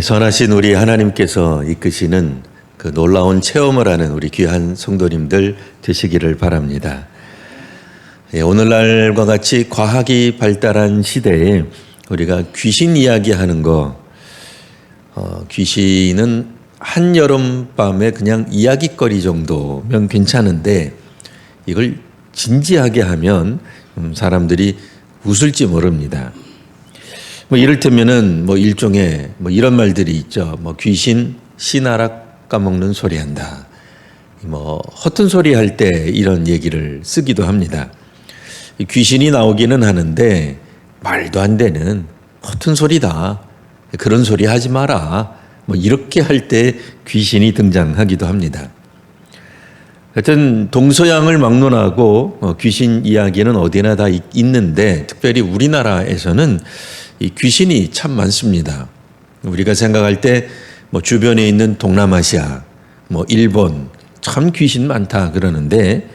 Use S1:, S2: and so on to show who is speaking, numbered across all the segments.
S1: 선하신 우리 하나님께서 이끄시는 그 놀라운 체험을 하는 우리 귀한 성도님들 되시기를 바랍니다. 예, 오늘날과 같이 과학이 발달한 시대에 우리가 귀신 이야기하는 거, 어, 귀신은 한여름 밤에 그냥 이야기거리 정도면 괜찮은데 이걸 진지하게 하면 음, 사람들이 웃을지 모릅니다. 뭐 이를테면은 뭐 일종의 뭐 이런 말들이 있죠. 뭐 귀신 씨나락 까먹는 소리 한다. 뭐 허튼 소리 할 때 이런 얘기를 쓰기도 합니다. 귀신이 나오기는 하는데 말도 안 되는 허튼 소리다. 그런 소리 하지 마라. 뭐 이렇게 할 때 귀신이 등장하기도 합니다. 하여튼 동서양을 막론하고 어, 귀신 이야기는 어디나 다 있는데 특별히 우리나라에서는 이 귀신이 참 많습니다. 우리가 생각할 때 뭐 주변에 있는 동남아시아, 뭐 일본 참 귀신 많다 그러는데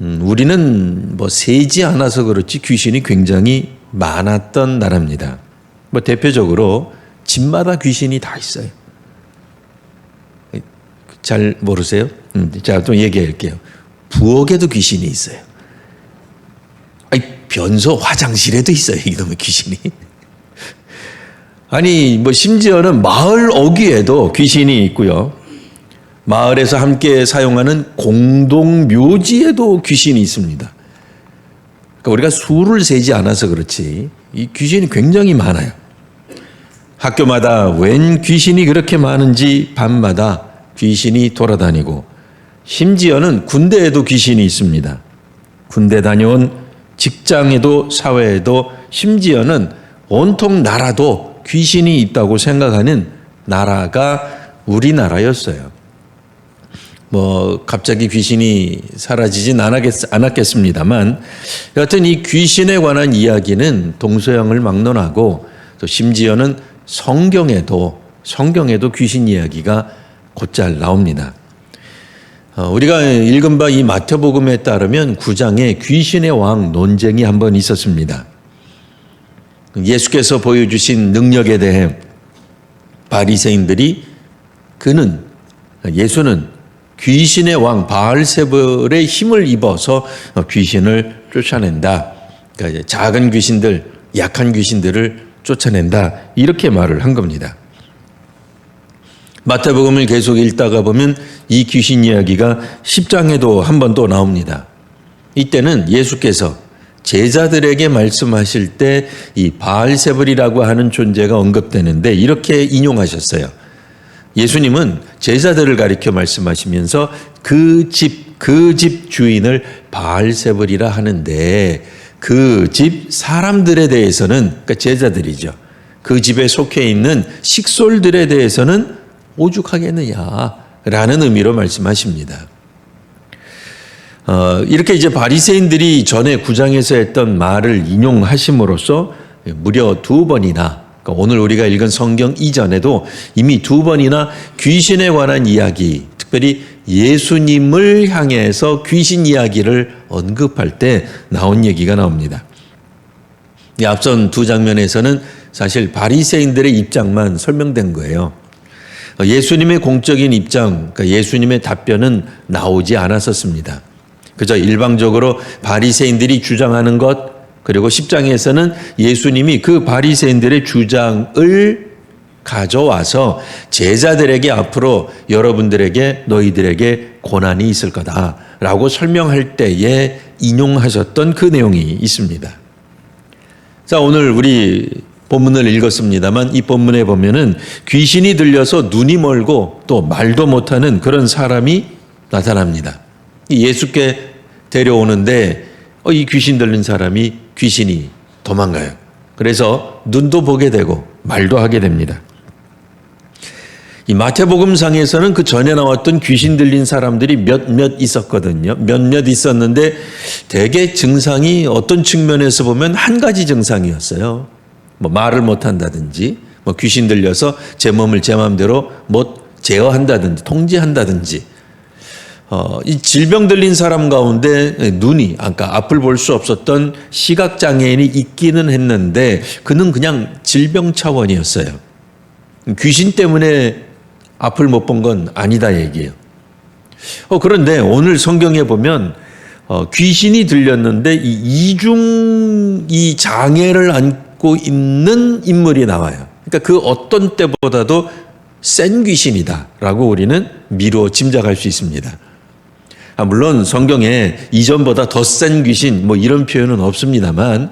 S1: 음, 우리는 뭐 세지 않아서 그렇지 귀신이 굉장히 많았던 나라입니다. 뭐 대표적으로 집마다 귀신이 다 있어요. 잘 모르세요? 음, 제가 좀 얘기할게요. 부엌에도 귀신이 있어요. 아니, 변소 화장실에도 있어요. 이놈의 귀신이. 아니, 뭐, 심지어는 마을 어귀에도 귀신이 있고요. 마을에서 함께 사용하는 공동 묘지에도 귀신이 있습니다. 그러니까 우리가 수를 세지 않아서 그렇지, 이 귀신이 굉장히 많아요. 학교마다 웬 귀신이 그렇게 많은지 밤마다 귀신이 돌아다니고, 심지어는 군대에도 귀신이 있습니다. 군대 다녀온 직장에도 사회에도 심지어는 온통 나라도 귀신이 있다고 생각하는 나라가 우리나라였어요. 뭐 갑자기 귀신이 사라지진 않았겠, 습니다만 여하튼 이 귀신에 관한 이야기는 동서양을 막론하고 또 심지어는 성경에도 성경에도 귀신 이야기가 곧잘 나옵니다. 어, 우리가 읽은 바 이 마태복음에 따르면 구장에 귀신의 왕 논쟁이 한번 있었습니다. 예수께서 보여주신 능력에 대해 바리새인들이 그는 예수는 귀신의 왕 바알세불의 힘을 입어서 귀신을 쫓아낸다. 그러니까 작은 귀신들, 약한 귀신들을 쫓아낸다. 이렇게 말을 한 겁니다. 마태복음을 계속 읽다가 보면 이 귀신 이야기가 10장에도 한 번 또 나옵니다. 이때는 예수께서 제자들에게 말씀하실 때 이 바알세불이라고 하는 존재가 언급되는데 이렇게 인용하셨어요. 예수님은 제자들을 가리켜 말씀하시면서 그 집, 그 집 주인을 바알세불이라 하는데 그 집 사람들에 대해서는, 그러니까 제자들이죠. 그 집에 속해 있는 식솔들에 대해서는 오죽하겠느냐라는 의미로 말씀하십니다. 어, 이렇게 이제 바리새인들이 전에 구장에서 했던 말을 인용하심으로써 무려 두 번이나 그러니까 오늘 우리가 읽은 성경 이전에도 이미 두 번이나 귀신에 관한 이야기, 특별히 예수님을 향해서 귀신 이야기를 언급할 때 나온 얘기가 나옵니다. 이 앞선 두 장면에서는 사실 바리새인들의 입장만 설명된 거예요. 예수님의 공적인 입장, 그러니까 예수님의 답변은 나오지 않았었습니다. 그저 일방적으로 바리새인들이 주장하는 것 그리고 10장에서는 예수님이 그 바리새인들의 주장을 가져와서 제자들에게 앞으로 여러분들에게 너희들에게 고난이 있을 거다라고 설명할 때에 인용하셨던 그 내용이 있습니다. 자, 오늘 우리 본문을 읽었습니다만 이 본문에 보면은 귀신이 들려서 눈이 멀고 또 말도 못하는 그런 사람이 나타납니다. 예수께 데려오는데 어, 이 귀신 들린 사람이 귀신이 도망가요. 그래서 눈도 보게 되고 말도 하게 됩니다. 이 마태복음상에서는 그 전에 나왔던 귀신 들린 사람들이 몇몇 있었거든요. 몇몇 있었는데 대개 증상이 어떤 측면에서 보면 한 가지 증상이었어요. 뭐 말을 못 한다든지, 뭐 귀신 들려서 제 몸을 제 마음대로 못 제어한다든지, 통제한다든지, 어, 이 질병 들린 사람 가운데 눈이, 아까 앞을 볼 수 없었던 시각 장애인이 있기는 했는데 그는 그냥 질병 차원이었어요. 귀신 때문에 앞을 못 본 건 아니다 얘기예요. 어, 그런데 오늘 성경에 보면 어, 귀신이 들렸는데 이 이중 이 장애를 안고 있는 인물이 나와요. 그러니까 그 어떤 때보다도 센 귀신이다라고 우리는 미루어 짐작할 수 있습니다. 아, 물론 성경에 이전보다 더 센 귀신 뭐 이런 표현은 없습니다만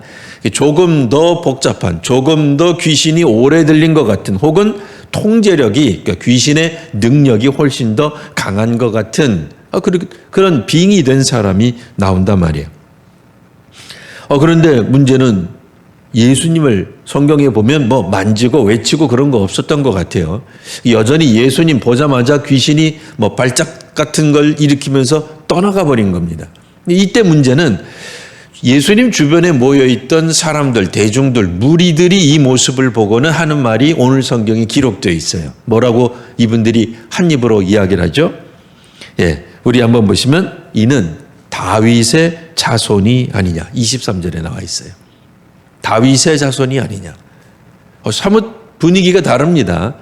S1: 조금 더 복잡한, 조금 더 귀신이 오래 들린 것 같은 혹은 통제력이 그러니까 귀신의 능력이 훨씬 더 강한 것 같은 아, 그런 빙이 된 사람이 나온단 말이에요. 어, 그런데 문제는 예수님을 성경에 보면 뭐 만지고 외치고 그런 거 없었던 것 같아요. 여전히 예수님 보자마자 귀신이 뭐 발작 같은 걸 일으키면서 떠나가 버린 겁니다. 이때 문제는 예수님 주변에 모여 있던 사람들, 대중들, 무리들이 이 모습을 보고는 하는 말이 오늘 성경에 기록되어 있어요. 뭐라고 이분들이 한 입으로 이야기를 하죠? 예. 우리 한번 보시면 이는 다윗의 자손이 아니냐. 23절에 나와 있어요. 다윗의 자손이 아니냐. 어, 사뭇 분위기가 다릅니다.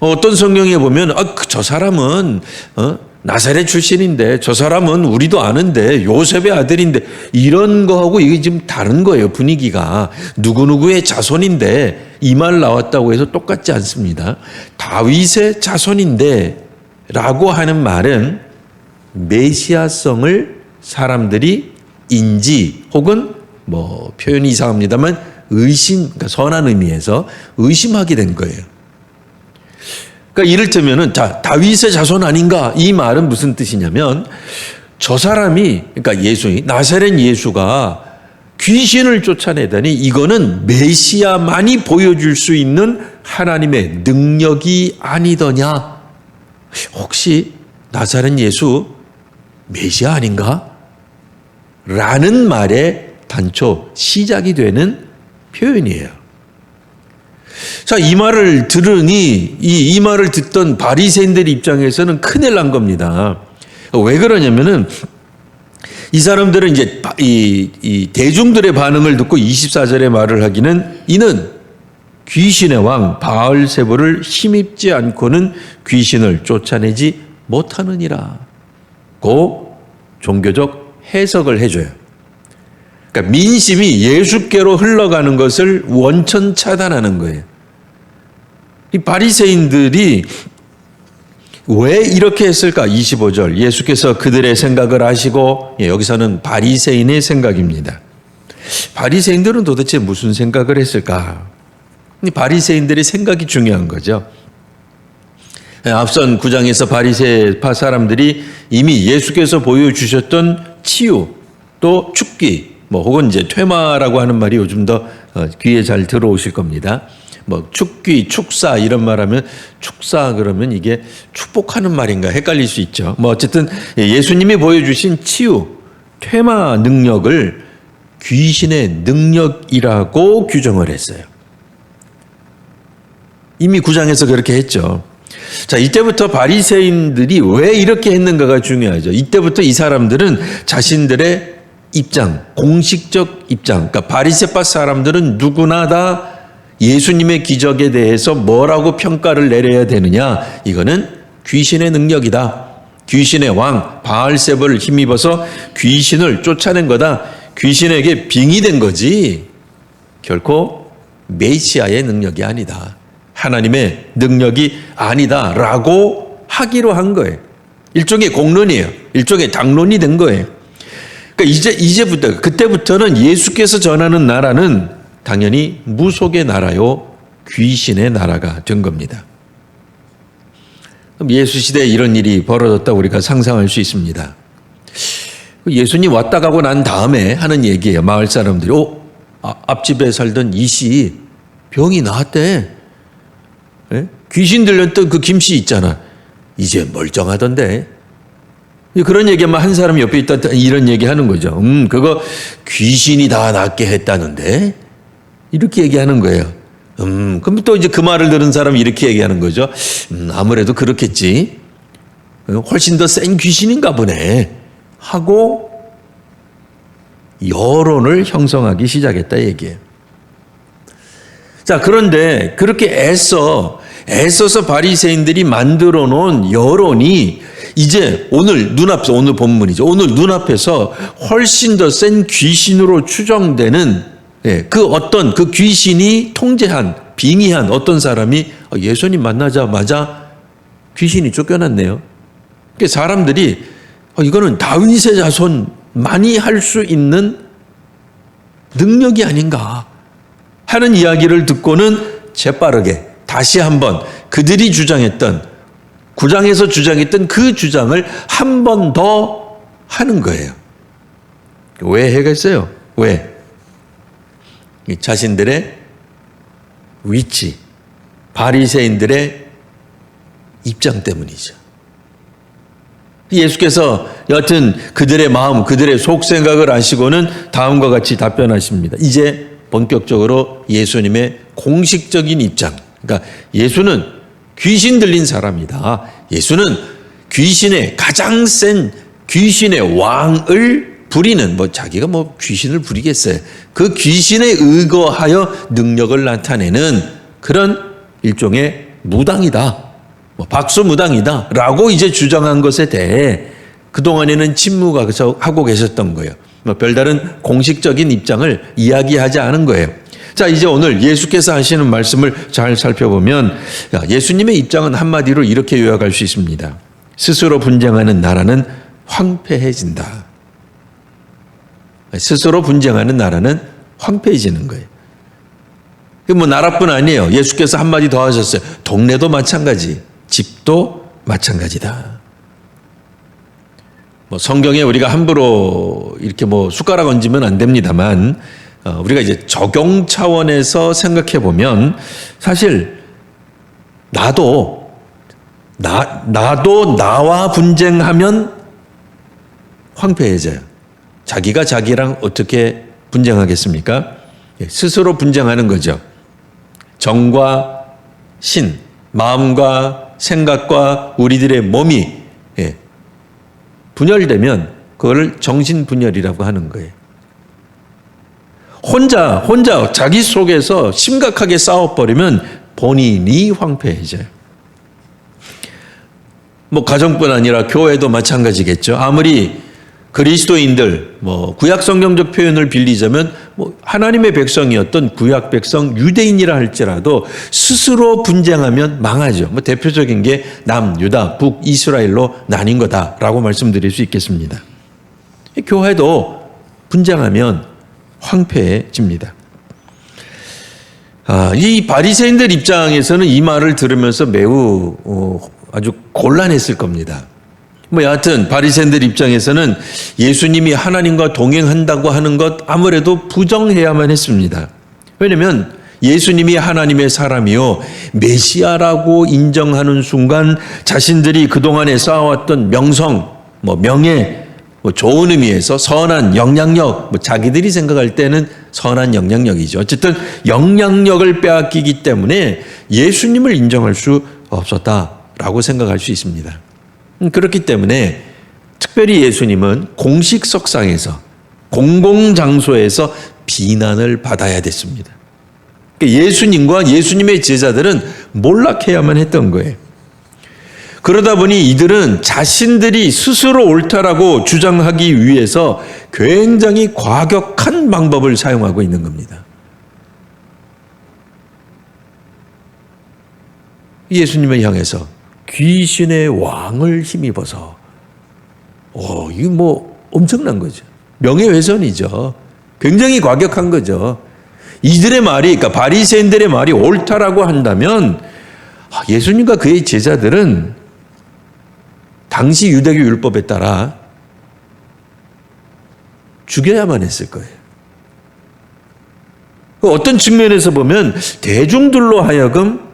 S1: 어, 떤 성경에 보면 아, 그저 사람은 어, 나사렛 출신인데 저 사람은 우리도 아는데 요셉의 아들인데 이런 거하고 이게 지금 다른 거예요 분위기가 누구누구의 자손인데 이 말 나왔다고 해서 똑같지 않습니다 다윗의 자손인데 라고 하는 말은 메시아성을 사람들이 인지 혹은 뭐 표현이 이상합니다만 의심, 그러니까 선한 의미에서 의심하게 된 거예요. 그러니까 이를테면은 자 다윗의 자손 아닌가 이 말은 무슨 뜻이냐면 저 사람이 그러니까 예수이 나사렛 예수가 귀신을 쫓아내다니 이거는 메시아만이 보여줄 수 있는 하나님의 능력이 아니더냐? 혹시 나사렛 예수 메시아 아닌가? 라는 말의 단초 시작이 되는 표현이에요. 자, 이 말을 들으니 이, 이 말을 듣던 바리새인들 입장에서는 큰일 난 겁니다. 왜 그러냐면은 이 사람들은 이제 이, 이 대중들의 반응을 듣고 24절의 말을 하기는 이는 귀신의 왕 바알세보를 힘입지 않고는 귀신을 쫓아내지 못하느니라. 고 종교적 해석을 해줘요. 그러니까 민심이 예수께로 흘러가는 것을 원천 차단하는 거예요. 이 바리새인들이 왜 이렇게 했을까? 25절 예수께서 그들의 생각을 아시고 예, 여기서는 바리새인의 생각입니다. 바리새인들은 도대체 무슨 생각을 했을까? 바리새인들의 생각이 중요한 거죠. 예, 앞선 구장에서 바리새파 사람들이 이미 예수께서 보여주셨던 치유 또 축기 뭐 혹은 이제 퇴마라고 하는 말이 요즘 더 어, 귀에 잘 들어오실 겁니다. 뭐 축귀, 축사 이런 말하면 축사 그러면 이게 축복하는 말인가 헷갈릴 수 있죠. 뭐 어쨌든 예수님이 보여주신 치유, 퇴마 능력을 귀신의 능력이라고 규정을 했어요. 이미 구장에서 그렇게 했죠. 자, 이때부터 바리새인들이 왜 이렇게 했는가가 중요하죠. 이때부터 이 사람들은 자신들의 입장, 공식적 입장, 그러니까 바리새파 사람들은 누구나 다 예수님의 기적에 대해서 뭐라고 평가를 내려야 되느냐? 이거는 귀신의 능력이다. 귀신의 왕 바알세벌을 힘입어서 귀신을 쫓아낸 거다. 귀신에게 빙의된 거지. 결코 메시아의 능력이 아니다. 하나님의 능력이 아니다라고 하기로 한 거예요. 일종의 공론이에요. 일종의 당론이 된 거예요. 그러니까 이제 이제부터 그때부터는 예수께서 전하는 나라는 당연히 무속의 나라요 귀신의 나라가 된 겁니다. 예수 시대에 이런 일이 벌어졌다 우리가 상상할 수 있습니다. 예수님 왔다 가고 난 다음에 하는 얘기예요. 마을 사람들이 어, 아, 앞집에 살던 이씨 병이 나았대. 예? 귀신 들렸던 그 김씨 있잖아. 이제 멀쩡하던데. 그런 얘기하면 한 사람 옆에 있다 이런 얘기 하는 거죠. 음, 그거 귀신이 다 낫게 했다는데? 이렇게 얘기하는 거예요. 음, 그럼 또 이제 그 말을 들은 사람이 이렇게 얘기하는 거죠. 음, 아무래도 그렇겠지. 훨씬 더 센 귀신인가 보네. 하고 여론을 형성하기 시작했다 얘기예요. 자, 그런데 그렇게 애써 애써서 바리새인들이 만들어 놓은 여론이 이제 오늘 눈앞 오늘 본문이죠. 오늘 눈앞에서 훨씬 더 센 귀신으로 추정되는 예, 그 어떤 그 귀신이 통제한 빙의한 어떤 사람이 어, 예수님 만나자마자 귀신이 쫓겨났네요. 그 사람들이 어, 이거는 다윗의 자손만이 할 수 있는 능력이 아닌가 하는 이야기를 듣고는 재빠르게 다시 한번 그들이 주장했던 구장에서 주장했던 그 주장을 한 번 더 하는 거예요. 왜 해겠어요? 왜? 자신들의 위치, 바리새인들의 입장 때문이죠. 예수께서 여튼 그들의 마음, 그들의 속 생각을 아시고는 다음과 같이 답변하십니다. 이제 본격적으로 예수님의 공식적인 입장. 그러니까 예수는 귀신 들린 사람이다. 예수는 귀신의 가장 센 귀신의 왕을 부리는 뭐 자기가 뭐 귀신을 부리겠어요. 그 귀신에 의거하여 능력을 나타내는 그런 일종의 무당이다. 뭐 박수 무당이다 라고 이제 주장한 것에 대해 그동안에는 침묵하고 계셨던 거예요. 뭐 별다른 공식적인 입장을 이야기하지 않은 거예요. 자, 이제 오늘 예수께서 하시는 말씀을 잘 살펴보면 예수님의 입장은 한마디로 이렇게 요약할 수 있습니다. 스스로 분쟁하는 나라는 황폐해진다. 스스로 분쟁하는 나라는 황폐해지는 거예요. 뭐 나라뿐 아니에요. 예수께서 한마디 더 하셨어요. 동네도 마찬가지. 집도 마찬가지다. 뭐 성경에 우리가 함부로 이렇게 뭐 숟가락 얹으면 안 됩니다만 어, 우리가 이제 적용 차원에서 생각해 보면 사실 나도 나 나도 나와 분쟁하면 황폐해져요. 자기가 자기랑 어떻게 분쟁하겠습니까? 예, 스스로 분쟁하는 거죠. 정과 신, 마음과 생각과 우리들의 몸이 예, 분열되면 그걸 정신 분열이라고 하는 거예요. 혼자 혼자 자기 속에서 심각하게 싸워 버리면 본인이 황폐해져요. 뭐 가정뿐 아니라 교회도 마찬가지겠죠. 아무리 그리스도인들 뭐 구약 성경적 표현을 빌리자면 뭐 하나님의 백성이었던 구약 백성 유대인이라 할지라도 스스로 분쟁하면 망하죠. 뭐 대표적인 게 남, 유다, 북, 이스라엘로 나뉜 거다라고 말씀드릴 수 있겠습니다. 교회도 분쟁하면 황폐해집니다. 아, 이 바리새인들 입장에서는 이 말을 들으면서 매우 어, 아주 곤란했을 겁니다. 뭐 여하튼 바리새인들 입장에서는 예수님이 하나님과 동행한다고 하는 것 아무래도 부정해야만 했습니다. 왜냐면 예수님이 하나님의 사람이요 메시아라고 인정하는 순간 자신들이 그동안에 쌓아왔던 명성, 뭐 명예, 뭐 좋은 의미에서 선한 영향력, 뭐 자기들이 생각할 때는 선한 영향력이죠. 어쨌든 영향력을 빼앗기기 때문에 예수님을 인정할 수 없었다라고 생각할 수 있습니다. 음, 그렇기 때문에 특별히 예수님은 공식 석상에서 공공장소에서 비난을 받아야 됐습니다. 그러니까 예수님과 예수님의 제자들은 몰락해야만 했던 거예요. 그러다 보니 이들은 자신들이 스스로 옳다라고 주장하기 위해서 굉장히 과격한 방법을 사용하고 있는 겁니다. 예수님을 향해서 귀신의 왕을 힘입어서 오, 이거 뭐 엄청난 거죠. 명예훼손이죠. 굉장히 과격한 거죠. 이들의 말이, 그러니까 바리새인들의 말이 옳다라고 한다면 아, 예수님과 그의 제자들은 당시 유대교 율법에 따라 죽여야만 했을 거예요. 그 어떤 측면에서 보면 대중들로 하여금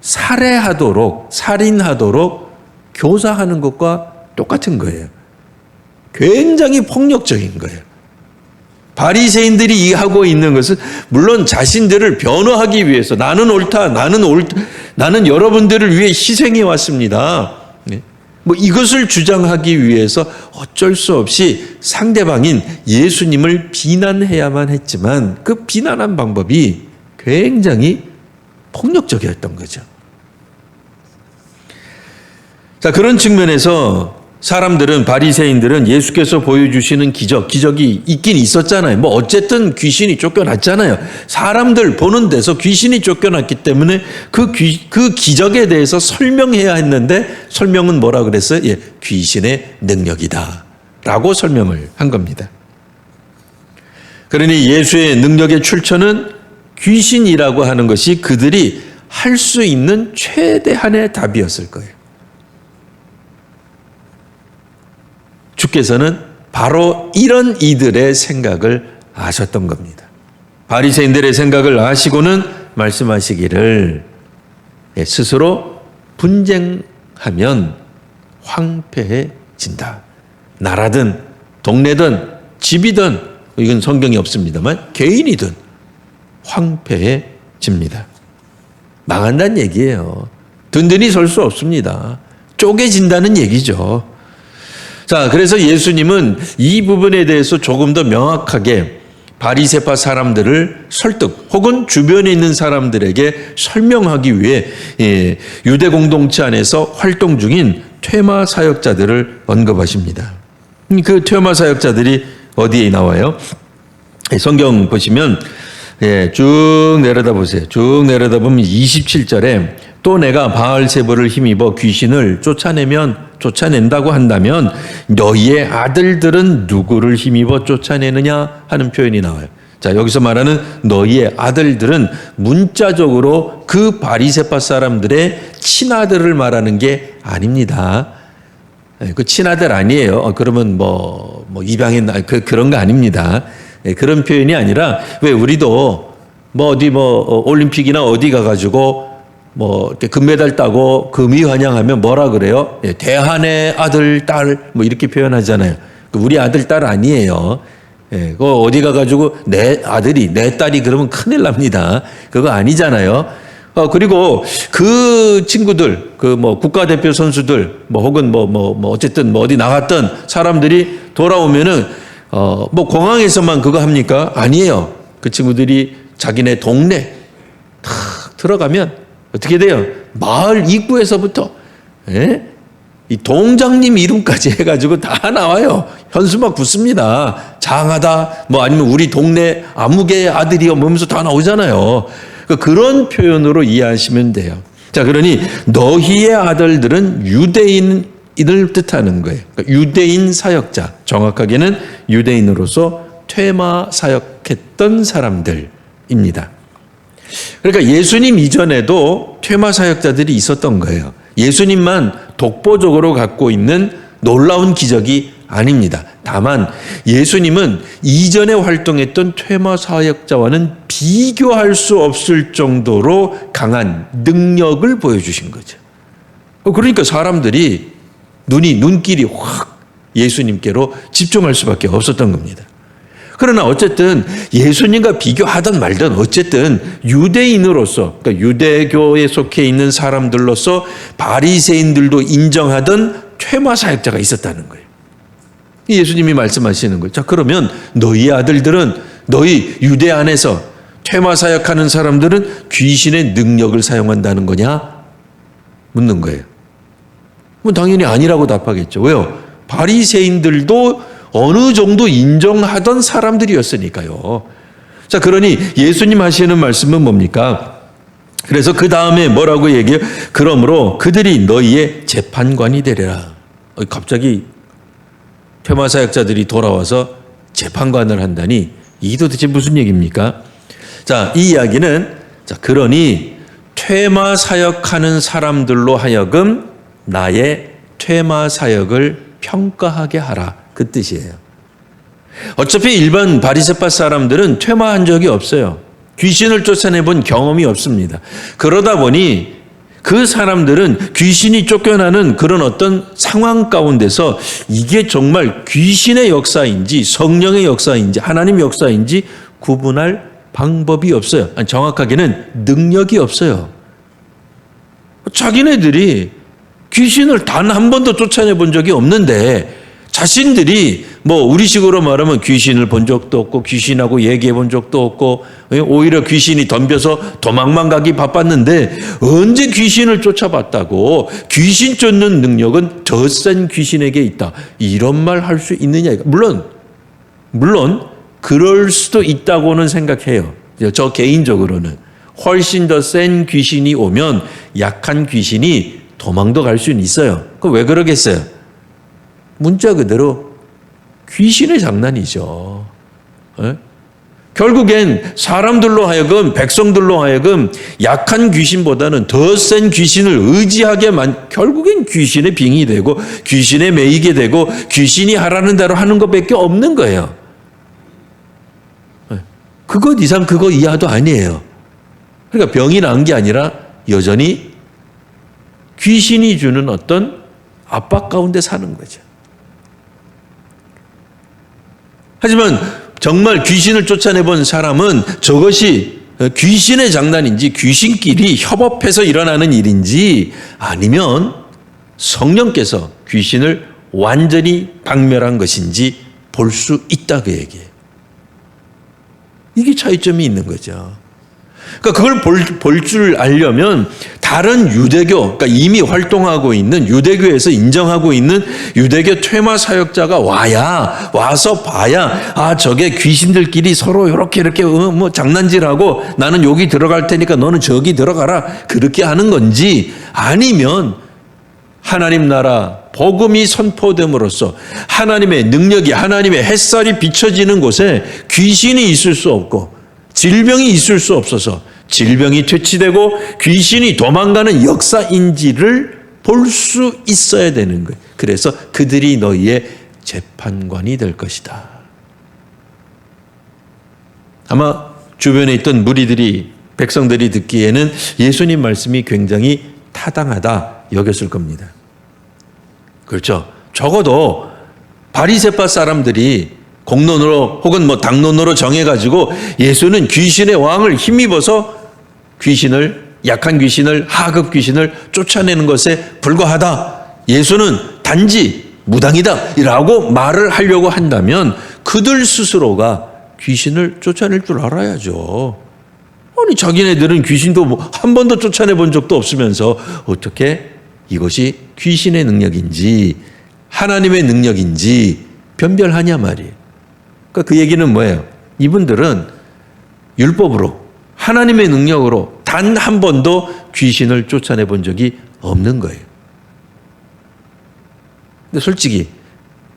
S1: 살해하도록, 살인하도록 교사하는 것과 똑같은 거예요. 굉장히 폭력적인 거예요. 바리새인들이 하고 있는 것은 물론 자신들을 변호하기 위해서 나는 옳다, 나는 옳다, 나는 여러분들을 위해 희생해 왔습니다. 네. 뭐 이것을 주장하기 위해서 어쩔 수 없이 상대방인 예수님을 비난해야만 했지만 그 비난한 방법이 굉장히 폭력적이었던 거죠. 자, 그런 측면에서 사람들은 바리새인들은 예수께서 보여주시는 기적, 기적이 있긴 있었잖아요. 뭐 어쨌든 귀신이 쫓겨났잖아요. 사람들 보는 데서 귀신이 쫓겨났기 때문에 그, 귀, 그 기적에 대해서 설명해야 했는데 설명은 뭐라 그랬어요? 예, 귀신의 능력이다. 라고 설명을 한 겁니다. 그러니 예수의 능력의 출처는 귀신이라고 하는 것이 그들이 할 수 있는 최대한의 답이었을 거예요. 주께서는 바로 이런 이들의 생각을 아셨던 겁니다. 바리새인들의 생각을 아시고는 말씀하시기를 예, 스스로 분쟁하면 황폐해진다. 나라든 동네든 집이든 이건 성경이 없습니다만 개인이든 황폐해집니다. 망한다는 얘기예요. 든든히 설 수 없습니다. 쪼개진다는 얘기죠. 자, 그래서 예수님은 이 부분에 대해서 조금 더 명확하게 바리세파 사람들을 설득 혹은 주변에 있는 사람들에게 설명하기 위해 예, 유대 공동체 안에서 활동 중인 퇴마 사역자들을 언급하십니다. 그 퇴마 사역자들이 어디에 나와요? 예, 성경 보시면 예, 쭉 내려다 보세요. 쭉 내려다 보면 27절에 또 내가 바알세보를 힘입어 귀신을 쫓아내면 쫓아낸다고 한다면 너희의 아들들은 누구를 힘입어 쫓아내느냐 하는 표현이 나와요. 자, 여기서 말하는 너희의 아들들은 문자적으로 그 바리세파 사람들의 친아들을 말하는 게 아닙니다. 예, 그 친아들 아니에요. 어, 그러면 뭐, 뭐 입양인 그, 그런 거 아닙니다. 예, 그런 표현이 아니라 왜 우리도 뭐 어디 뭐 어, 올림픽이나 어디 가가지고 뭐 이렇게 금메달 따고 금이 환영하면 뭐라 그래요? 예, 대한의 아들 딸 뭐 이렇게 표현하잖아요. 그 우리 아들 딸 아니에요. 예, 그 어디 가가지고 내 아들이 내 딸이 그러면 큰일 납니다. 그거 아니잖아요. 어, 그리고 그 친구들, 그 뭐 국가대표 선수들, 뭐 혹은 뭐, 뭐, 뭐 어쨌든 뭐 어디 나갔던 사람들이 돌아오면은, 어, 뭐 공항에서만 그거 합니까? 아니에요. 그 친구들이 자기네 동네 탁 들어가면 어떻게 돼요? 마을 입구에서부터, 예? 이 동장님 이름까지 해가지고 다 나와요. 현수막 붙습니다. 장하다, 뭐 아니면 우리 동네 아무개의 아들이요, 뭐면서 다 나오잖아요. 그 그런 표현으로 이해하시면 돼요. 자, 그러니 너희의 아들들은 유대인을 뜻하는 거예요. 그러니까 유대인 사역자, 정확하게는 유대인으로서 퇴마 사역했던 사람들입니다. 그러니까 예수님 이전에도 퇴마 사역자들이 있었던 거예요. 예수님만 독보적으로 갖고 있는 놀라운 기적이 아닙니다. 다만 예수님은 이전에 활동했던 퇴마 사역자와는 비교할 수 없을 정도로 강한 능력을 보여주신 거죠. 그러니까 사람들이 눈이 눈길이 확 예수님께로 집중할 수밖에 없었던 겁니다. 그러나 어쨌든 예수님과 비교하든 말든 어쨌든 유대인으로서 그러니까 유대교에 속해 있는 사람들로서 바리새인들도 인정하던 퇴마 사역자가 있었다는 거예요. 예수님이 말씀하시는 거예요. 자 그러면 너희 아들들은 너희 유대 안에서 퇴마 사역하는 사람들은 귀신의 능력을 사용한다는 거냐? 묻는 거예요. 뭐 당연히 아니라고 답하겠죠. 왜요? 바리새인들도 어느 정도 인정하던 사람들이었으니까요. 자, 그러니 예수님 하시는 말씀은 뭡니까? 그래서 그 다음에 뭐라고 얘기해요? 그러므로 그들이 너희의 재판관이 되리라. 어, 갑자기 퇴마사역자들이 돌아와서 재판관을 한다니 이 도대체 무슨 얘기입니까? 자, 이 이야기는 자, 그러니 퇴마 사역하는 사람들로 하여금 나의 퇴마 사역을 평가하게 하라. 그 뜻이에요. 어차피 일반 바리새파 사람들은 퇴마한 적이 없어요. 귀신을 쫓아내 본 경험이 없습니다. 그러다 보니 그 사람들은 귀신이 쫓겨나는 그런 어떤 상황 가운데서 이게 정말 귀신의 역사인지 성령의 역사인지 하나님의 역사인지 구분할 방법이 없어요. 아니, 정확하게는 능력이 없어요. 자기네들이 귀신을 단 한 번도 쫓아내 본 적이 없는데 자신들이 뭐 우리식으로 말하면 귀신을 본 적도 없고 귀신하고 얘기해 본 적도 없고 예, 오히려 귀신이 덤벼서 도망만 가기 바빴는데 언제 귀신을 쫓아봤다고 귀신 쫓는 능력은 더센 귀신에게 있다. 이런 말 할 수 있느냐? 물론 물론 그럴 수도 있다고는 생각해요. 저 개인적으로는 훨씬 더 센 귀신이 오면 약한 귀신이 도망도 갈 수는 있어요. 그 왜 그러겠어요? 문자 그대로 귀신의 장난이죠. 예? 결국엔 사람들로 하여금 백성들로 하여금 약한 귀신보다는 더 센 귀신을 의지하게 만 결국엔 귀신의 빙이 되고 귀신에 매이게 되고 귀신이 하라는 대로 하는 것밖에 없는 거예요. 예. 그것 이상 그거 이하도 아니에요. 그러니까 병이 난 게 아니라 여전히 귀신이 주는 어떤 압박 가운데 사는 거죠. 하지만 정말 귀신을 쫓아내본 사람은 저것이 귀신의 장난인지 귀신끼리 협업해서 일어나는 일인지 아니면 성령께서 귀신을 완전히 박멸한 것인지 볼 수 있다 그 얘기예요. 이게 차이점이 있는 거죠. 그러니까 그걸 볼, 볼줄 알려면 다른 유대교, 그러니까 이미 활동하고 있는 유대교에서 인정하고 있는 유대교 퇴마 사역자가 와야 와서 봐야 아 저게 귀신들끼리 서로 이렇게 이렇게 어, 뭐 장난질하고 나는 여기 들어갈 테니까 너는 저기 들어가라. 그렇게 하는 건지 아니면 하나님 나라 복음이 선포됨으로써 하나님의 능력이 하나님의 햇살이 비춰지는 곳에 귀신이 있을 수 없고 질병이 있을 수 없어서 질병이 퇴치되고 귀신이 도망가는 역사인지를 볼 수 있어야 되는 거예요. 그래서 그들이 너희의 재판관이 될 것이다. 아마 주변에 있던 무리들이 백성들이 듣기에는 예수님 말씀이 굉장히 타당하다 여겼을 겁니다. 그렇죠. 적어도 바리새파 사람들이 공론으로 혹은 뭐 당론으로 정해가지고 예수는 귀신의 왕을 힘입어서 귀신을 약한 귀신을 하급 귀신을 쫓아내는 것에 불과하다. 예수는 단지 무당이다라고 말을 하려고 한다면 그들 스스로가 귀신을 쫓아낼 줄 알아야죠. 아니 자기네들은 귀신도 뭐 한 번도 쫓아내 본 적도 없으면서 어떻게 이것이 귀신의 능력인지 하나님의 능력인지 변별하냐 말이에요. 그러니까 그 얘기는 뭐예요? 이분들은 율법으로 하나님의 능력으로 단 한 번도 귀신을 쫓아내 본 적이 없는 거예요. 근데 솔직히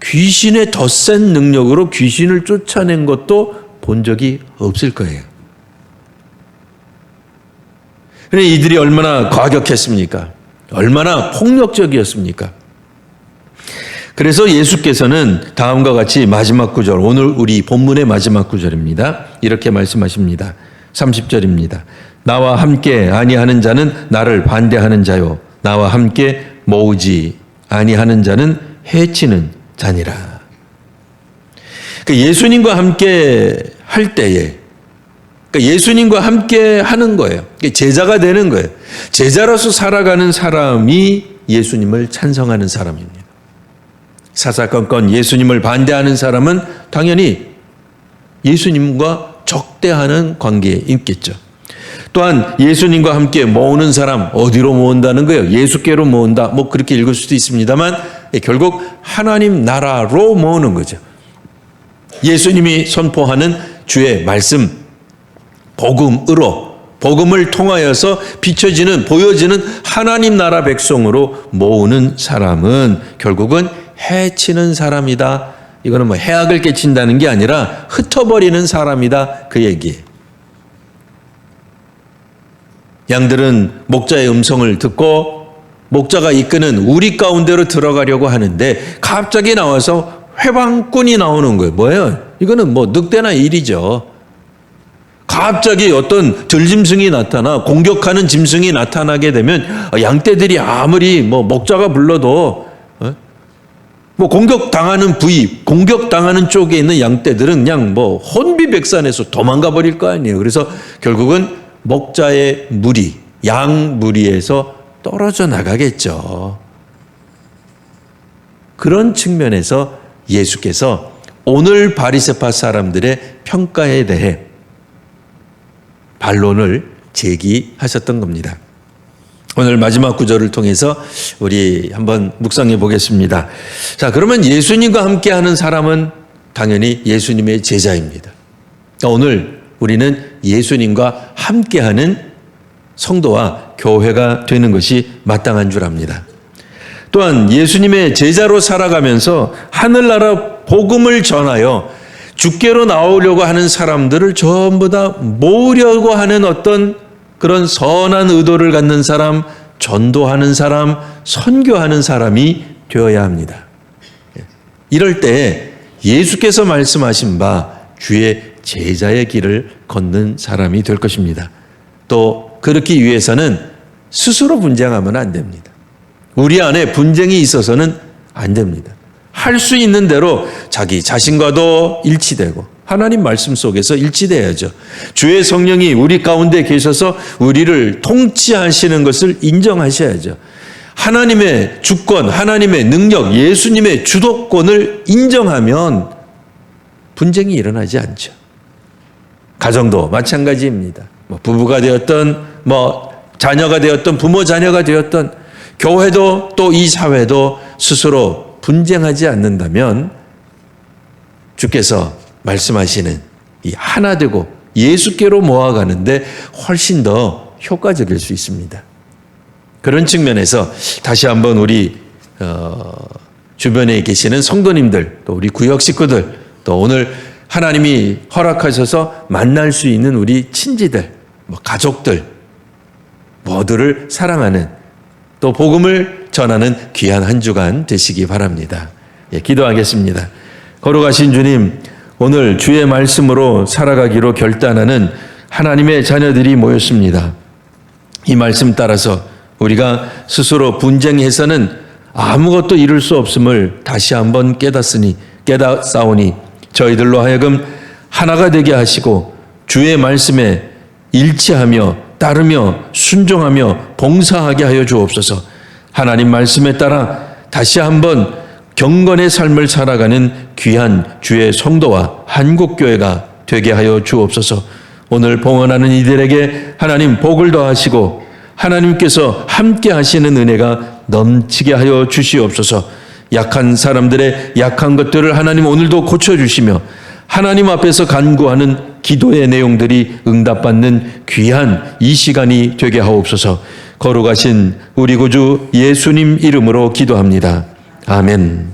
S1: 귀신의 더 센 능력으로 귀신을 쫓아낸 것도 본 적이 없을 거예요. 근데 이들이 얼마나 과격했습니까? 얼마나 폭력적이었습니까? 그래서 예수께서는 다음과 같이 마지막 구절, 오늘 우리 본문의 마지막 구절입니다. 이렇게 말씀하십니다. 30절입니다. 나와 함께 아니하는 자는 나를 반대하는 자요. 나와 함께 모으지 아니하는 자는 해치는 자니라. 그러니까 예수님과 함께 할 때에 그러니까 예수님과 함께 하는 거예요. 그러니까 제자가 되는 거예요. 제자로서 살아가는 사람이 예수님을 찬성하는 사람입니다. 사사건건 예수님을 반대하는 사람은 당연히 예수님과 적대하는 관계에 있겠죠. 또한 예수님과 함께 모으는 사람 어디로 모은다는 거예요? 예수께로 모은다. 뭐 그렇게 읽을 수도 있습니다만 결국 하나님 나라로 모으는 거죠. 예수님이 선포하는 주의 말씀 복음으로 복음을 통하여서 비춰지는 보여지는 하나님 나라 백성으로 모으는 사람은 결국은 해치는 사람이다. 이거는 뭐 해악을 끼친다는 게 아니라 흩어버리는 사람이다. 그 얘기예요. 양들은 목자의 음성을 듣고 목자가 이끄는 우리 가운데로 들어가려고 하는데 갑자기 나와서 회방꾼이 나오는 거예요. 뭐예요? 이거는 뭐 늑대나 일이죠. 갑자기 어떤 들짐승이 나타나 공격하는 짐승이 나타나게 되면 양떼들이 아무리 뭐 목자가 불러도 어? 뭐 공격 당하는 부위, 공격 당하는 쪽에 있는 양떼들은 그냥 뭐 혼비백산해서 도망가 버릴 거 아니에요. 그래서 결국은 목자의 무리, 양 무리에서 떨어져 나가겠죠. 그런 측면에서 예수께서 오늘 바리세파 사람들의 평가에 대해 반론을 제기하셨던 겁니다. 오늘 마지막 구절을 통해서 우리 한번 묵상해 보겠습니다. 자, 그러면 예수님과 함께 하는 사람은 당연히 예수님의 제자입니다. 그러니까 오늘 우리는 예수님과 함께 하는 성도와 교회가 되는 것이 마땅한 줄 압니다. 또한 예수님의 제자로 살아가면서 하늘나라 복음을 전하여 주께로 나오려고 하는 사람들을 전부 다 모으려고 하는 어떤 그런 선한 의도를 갖는 사람, 전도하는 사람, 선교하는 사람이 되어야 합니다. 이럴 때 예수께서 말씀하신 바 주의 제자의 길을 걷는 사람이 될 것입니다. 또 그렇기 위해서는 스스로 분쟁하면 안 됩니다. 우리 안에 분쟁이 있어서는 안 됩니다. 할 수 있는 대로 자기 자신과도 일치되고 하나님 말씀 속에서 일치돼야죠. 주의 성령이 우리 가운데 계셔서 우리를 통치하시는 것을 인정하셔야죠. 하나님의 주권, 하나님의 능력, 예수님의 주도권을 인정하면 분쟁이 일어나지 않죠. 가정도 마찬가지입니다. 뭐 부부가 되었던 뭐 자녀가 되었던 부모 자녀가 되었던 교회도 또 이 사회도 스스로 분쟁하지 않는다면 주께서 말씀하시는 이 하나 되고 예수께로 모아가는데 훨씬 더 효과적일 수 있습니다. 그런 측면에서 다시 한번 우리 어, 주변에 계시는 성도님들 또 우리 구역 식구들 또 오늘 하나님이 허락하셔서 만날 수 있는 우리 친지들 뭐 가족들 모두를 사랑하는 또 복음을 전하는 귀한 한 주간 되시기 바랍니다. 예, 기도하겠습니다. 걸어가신 주님, 오늘 주의 말씀으로 살아가기로 결단하는 하나님의 자녀들이 모였습니다. 이 말씀 따라서 우리가 스스로 분쟁해서는 아무것도 이룰 수 없음을 다시 한번 깨닫으니 깨닫사오니 저희들로 하여금 하나가 되게 하시고 주의 말씀에 일치하며 따르며 순종하며 봉사하게 하여 주옵소서. 하나님 말씀에 따라 다시 한번 경건의 삶을 살아가는 귀한 주의 성도와 한국 교회가 되게 하여 주옵소서. 오늘 봉헌하는 이들에게 하나님 복을 더하시고 하나님께서 함께 하시는 은혜가 넘치게 하여 주시옵소서. 약한 사람들의 약한 것들을 하나님 오늘도 고쳐 주시며 하나님 앞에서 간구하는 기도의 내용들이 응답받는 귀한 이 시간이 되게 하옵소서. 거룩하신 우리 구주 예수님 이름으로 기도합니다. 아멘.